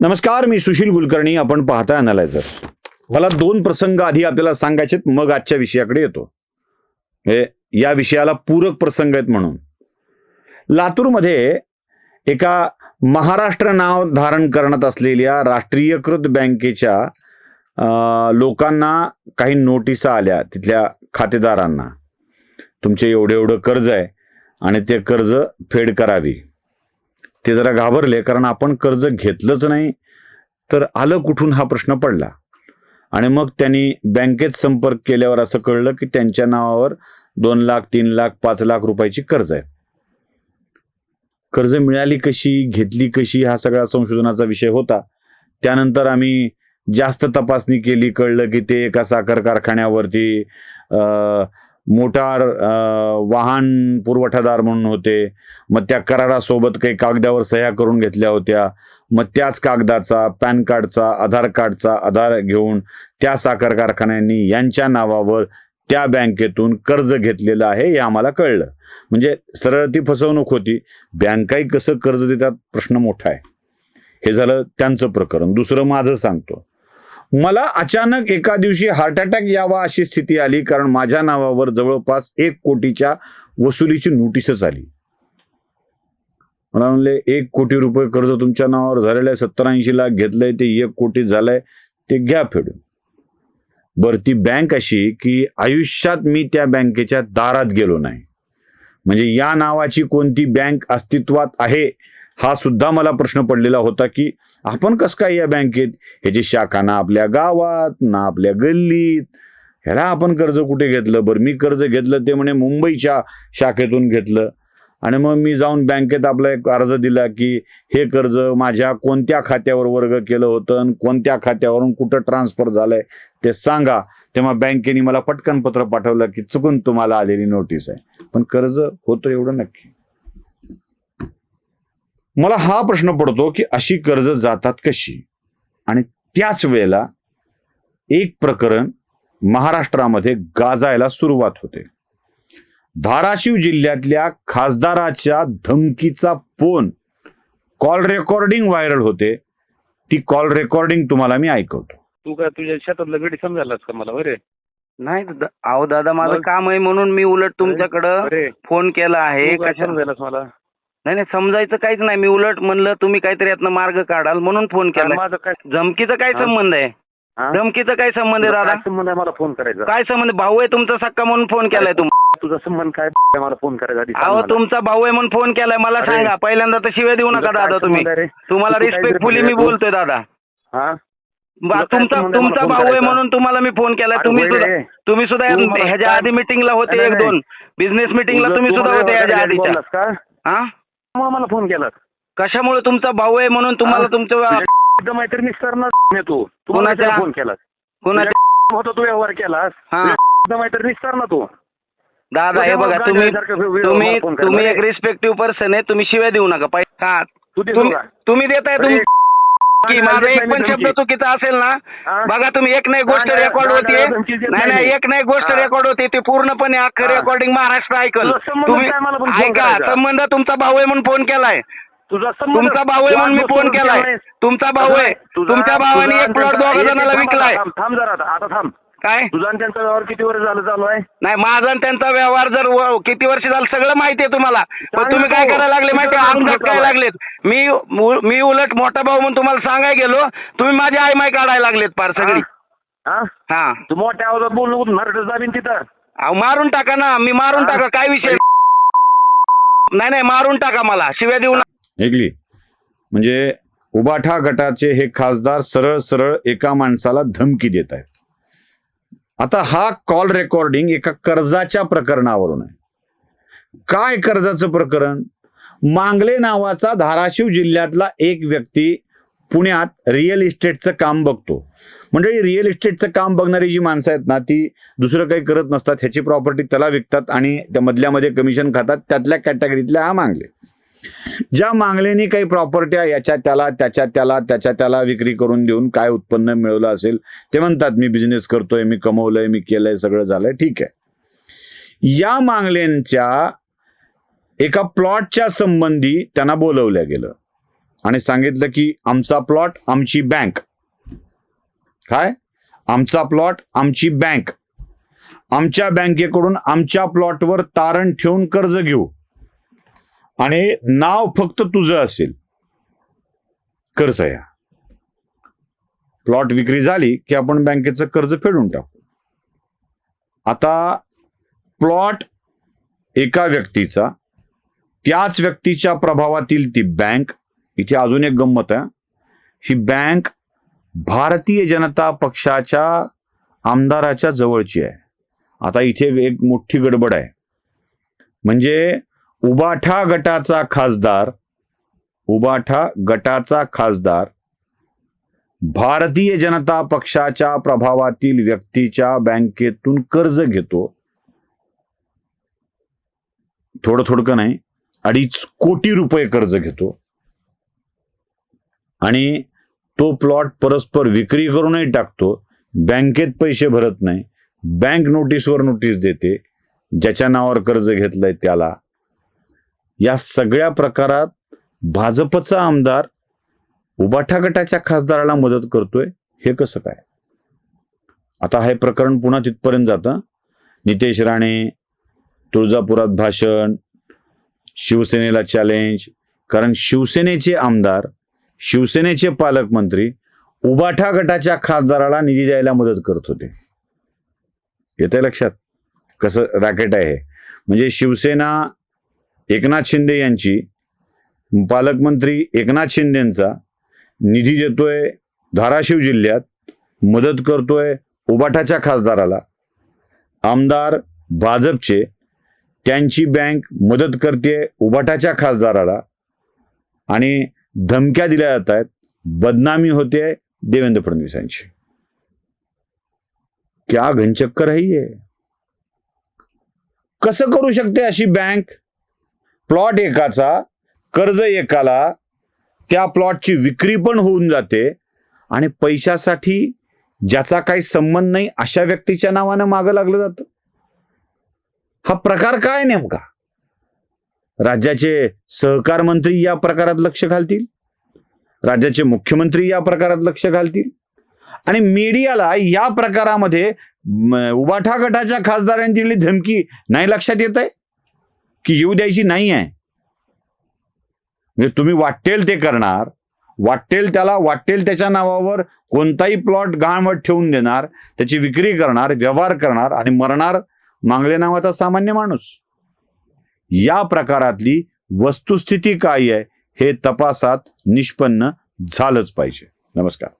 नमस्कार मी सुशील कुलकर्णी. आपण पाहताय अनालायझर मला दोन प्रसंग आधी आपल्याला सांगायचेत मग आजच्या विषयाकडे येतो. हे या विषयाला पूरक प्रसंग आहेत म्हणून. लातूरमध्ये एका महाराष्ट्र नाव धारण करण्यात असलेल्या राष्ट्रीयकृत बँकेच्या लोकांना काही नोटिसा आल्या तिथल्या खातेदारांना. तुमचे एवढं एवढं कर्ज आहे आणि ते कर्ज फेड करावी. ते जरा घाबरले कारण आपण कर्ज घेतलंच नाही. तर आलं कुठून हा प्रश्न पडला? आणि मग त्यांनी बँकेत संपर्क केल्यावर असं कळलं की त्यांच्या नावावर दोन लाख तीन लाख पाच लाख रुपयाची कर्ज आहेत. कर्ज मिळाली कशी घेतली कशी हा सगळा संशोधनाचा विषय होता. त्यानंतर आम्ही जास्त तपासणी केली कळलं की ते एका साखर कारखान्यावरती अं, मोटार वाहन पुरवठादार म्हणून होते. मग त्या करारासोबत काही कागदावर सह्या करून घेतल्या होत्या. मग त्याच कागदाचा पॅन कार्डचा आधार कार्डचा आधार घेऊन त्या साखर कारखान्यांनी यांच्या नावावर त्या बँकेतून कर्ज घेतलेलं आहे हे आम्हाला कळलं. म्हणजे सरळ ती फसवणूक होती. बँकाही कसं कर्ज देतात? प्रश्न मोठा आहे. हे झालं त्यांचं प्रकरण. दुसरं माझं सांगतो. मला अचानक एका दिवशी हार्ट अटॅक यावा अशी स्थिती आली कारण माझ्या नावावर जवळपास एक कोटीच्या वसुलीची नोटीसच आली. मला म्हणले एक कोटी रुपये कर्ज तुमच्या नावावर झालेलं आहे सत्तर ऐंशी लाख घेतलंय ते एक कोटी झालंय ते घ्या फेडून. बरं ती बँक अशी की आयुष्यात मी त्या बँकेच्या दारात गेलो नाही. म्हणजे या नावाची कोणती बँक अस्तित्वात आहे हा सुद्धा मला प्रश्न पडलेला होता की आपण कसं काय या बँकेत ह्याची शाखा ना आपल्या गावात ना आपल्या गल्लीत ह्याला आपण कर्ज कुठे घेतलं? बरं मी कर्ज घेतलं ते म्हणे मुंबईच्या शाखेतून घेतलं. आणि मग मी जाऊन बँकेत आपला एक अर्ज दिला की हे कर्ज माझ्या कोणत्या खात्यावर वर्ग केलं होतं आणि कोणत्या खात्यावरून कुठं ट्रान्सफर झालंय ते सांगा. तेव्हा बँकेने मला पटकन पत्र पाठवलं की चुकून तुम्हाला आलेली नोटीस आहे. पण कर्ज होतं एवढं नक्की. मला हा प्रश्न पडतो की अशी कर्ज जातात कशी? आणि त्याच वेळेला एक प्रकरण महाराष्ट्रामध्ये गाजायला सुरुवात होते. धाराशिव जिल्ह्यातल्या खासदाराच्या धमकीचा फोन कॉल रेकॉर्डिंग व्हायरल होते. ती कॉल रेकॉर्डिंग तुम्हाला मी ऐकवतो. तू काय तुझ्या शेतातलं गडी समजायलाच का मला? बरे नाही द- अहो दादा माझं? काम आहे म्हणून मी उलट तुमच्याकडं अरे. फोन केला आहे. कशा समजायलाच मला? नाही नाही समजायचं काहीच नाही मी उलट म्हणलं तुम्ही काहीतरी यातनं मार्ग काढाल म्हणून फोन केला माझं काय धमकीचा काय? संबंध आहे हा? धमकीचा काय संबंध आहे दादा काय संबंध आहे मला फोन करायचा काय संबंध भाऊ आहे तुमचा सक्का म्हणून फोन केलाय तुम्ही तुझा संबंध काय आहे मला फोन करायचा आधी सांग अहो मला. तुमचा भाऊ आहे म्हणून फोन केलाय मला अरे, सांगा पहिल्यांदा तर शिव्या देऊ तुझा नका काय दादा तुम्ही संबंध आहे रे? तुम्हाला काहीतरी रिस्पेक्टफुली मी बोलतोय तू. बोलतोय दादा हा बा- तुझा काय तुमचा संबंध आहे मला तुमचा फोन भाऊ आहे करायचा? म्हणून तुम्हाला मी फोन केलाय अरे तुम्ही सुद्धा रे. तुम्ही सुद्धा तू मला ह्याच्या काय- आधी मिटिंगला होते नाही, एक नाही. दोन बिझनेस मिटिंगला तुम्ही सुद्धा होते ह्याच्या आधीच्या बोललास का हा मला फोन केलास कशामुळे तुमचा भाऊ आहे म्हणून तुम्हाला? तुमचं तुझ्या मैत्रिणी सरना तू तुम्हाला कोणाच्या? फोन केलास कोणाच्या होता तू व्यवहार केलास हा. तुझ्या मैत्रिणी सर ना तू दादा हे बघा तुम्ही तुम्ही. तुम्ही. एक रिस्पेक्टिव्ह पर्सन आहे तुम्ही शिव्या देऊ नका पै- हा तू देतो तुम्ही का? तुम्ही देताय की माझा देत एक पण शब्द. चुकीचा असेल ना? बघा तुम्ही एक नाही गोष्ट रेकॉर्ड होतीये नाही, नाही. एक नाही गोष्ट. रेकॉर्ड होती ती पूर्णपणे अख्खं. रेकॉर्डिंग महाराष्ट्र ऐकल तुम्ही ऐका? संबंध तुमचा भाऊ आहे म्हणून फोन केलाय तुझा तुमचा भाऊ आहे म्हणून मी फोन केलाय. तुमचा भाऊ आहे तुमच्या भावाने एक प्लॉट दोघा जणांना विकलाय थांब जरा आता थांब काय? तुझा आणि त्यांचा व्यवहार किती वर्ष झालं चालू आहे? नाही माझा आणि त्यांचा व्यवहार जर व- किती वर्ष झालं सगळं माहिती आहे तुम्हाला. पण तुम्ही काय. करायला लागले माहिती अंगात वर्ष काय? लागलेत? मी मु- मी उलट मोठा भाऊ म्हणून तुम्हाला सांगायला गेलो. तुम्ही माझी आई माय काढायला लागलेत फार सगळी. हा? हा. तू मोठ्या आवाजात बोल नको नरड दाबीन तिथं. अहो मारून टाका ना. मी मारून? टाका. काय विषय? नाही नाही मारून टाका मला. शिव्या देऊ नका. ऐकली म्हणजे उबाठा गटाचे हे खासदार सरळ सरळ एका माणसाला धमकी देत आहेत. आता हा कॉल रेकॉर्डिंग एका कर्जाच्या प्रकरणावरून आहे. काय कर्जाचं प्रकरण? मांगले नावाचा धाराशिव जिल्ह्यातला एक व्यक्ती पुण्यात रिअल इस्टेटचं काम बघतो. म्हणजे रिअल इस्टेटचं काम बघणारी जी माणसं आहेत ना ती दुसरं काही करत नसतात ह्याची प्रॉपर्टी त्याला विकतात आणि त्या मधल्यामध्ये कमिशन खातात त्यातल्या कॅटेगरीतल्या हा मांगले. ज्या मागलेनी काही प्रॉपर्ट्या याच्या त्याला त्याच्या त्याला त्याच्या त्याला विक्री करून देऊन काय उत्पन्न मिळवलं असेल ते म्हणतात मी बिझनेस करतोय मी कमवलंय मी केलंय सगळं झालंय. ठीक आहे. या मागल्यांच्या एका प्लॉटच्या संबंधी त्यांना बोलवलं गेलं. आणि सांगितलं की आमचा प्लॉट आमची बँक काय? आमचा प्लॉट आमची बँक आमच्या बँकेकडून आमच्या प्लॉटवर तारण ठेवून कर्ज घेऊ. आणि नाव फक्त तुझं असेल. कर्ज या. प्लॉट विक्री झाली की आपण बँकेचं कर्ज फेडून टाकू. आता प्लॉट एका व्यक्तीचा त्याच व्यक्तीच्या प्रभावातील ती बँक इथे अजून एक गंमत आहे. ही बँक भारतीय जनता पक्षाच्या आमदाराच्या जवळची आहे. आता इथे एक मोठी गडबड आहे. म्हणजे उबाठा गटाचा खासदार उबाठा गटाचा खासदार भारतीय जनता पक्षाच्या प्रभावातील व्यक्तीच्या बँकेतून कर्ज घेतो. थोडं थोडकं नाही अडीच कोटी रुपये कर्ज घेतो. आणि तो प्लॉट परस्पर विक्री करूनही टाकतो. बँकेत पैसे भरत नाही. बँक नोटीसवर नोटीस देते. ज्याच्या नावावर कर्ज घेतलंय त्याला या सगळ्या प्रकारात भाजपचा आमदार उबाठा गटाच्या खासदाराला मदत करतोय हे कसं काय? आता हे प्रकरण पुन्हा तिथपर्यंत जातं. नितेश राणे तुळजापुरात भाषण शिवसेनेला चॅलेंज कारण शिवसेनेचे आमदार शिवसेनेचे पालकमंत्री उबाठा गटाच्या खासदाराला निधी द्यायला मदत करत होते. येते लक्षात? कसं रॅकेट आहे म्हणजे शिवसेना एकनाथ शिंदे यांची पालकमंत्री एकनाथ शिंदेंचा निधी देतोय धाराशिव जिल्ह्यात मदत करतोय उबाठाच्या खासदाराला. आमदार भाजपचे त्यांची बँक मदत करते उबाठाच्या खासदाराला. आणि धमक्या दिल्या जात आहेत बदनामी होते देवेंद्र फडणवीसांची. क्या घनचक्कर है ये? कसं करू शकते अशी बँक? प्लॉट एकाचा कर्ज एकाला त्या प्लॉटची विक्री पण होऊन जाते आणि पैशासाठी ज्याचा काही संबंध नाही अशा व्यक्तीच्या नावानं मागं लागलं जातं. हा प्रकार काय नेमका? राज्याचे सहकार मंत्री या प्रकारात लक्ष घालतील? राज्याचे मुख्यमंत्री या प्रकारात लक्ष घालतील? आणि मीडियाला या प्रकारामध्ये उबाठा गटाच्या खासदारांनी दिलेली धमकी नाही लक्षात येत आहे की येऊ द्यायची नाही आहे. म्हणजे तुम्ही वाटेल ते करणार वाटेल त्याला वाटेल त्याच्या नावावर कोणताही प्लॉट गहाणवट ठेवून देणार त्याची विक्री करणार व्यवहार करणार आणि मरणार मांगले नावाचा सामान्य माणूस. या प्रकारातली वस्तुस्थिती काय आहे हे तपासात निष्पन्न झालंच पाहिजे. नमस्कार.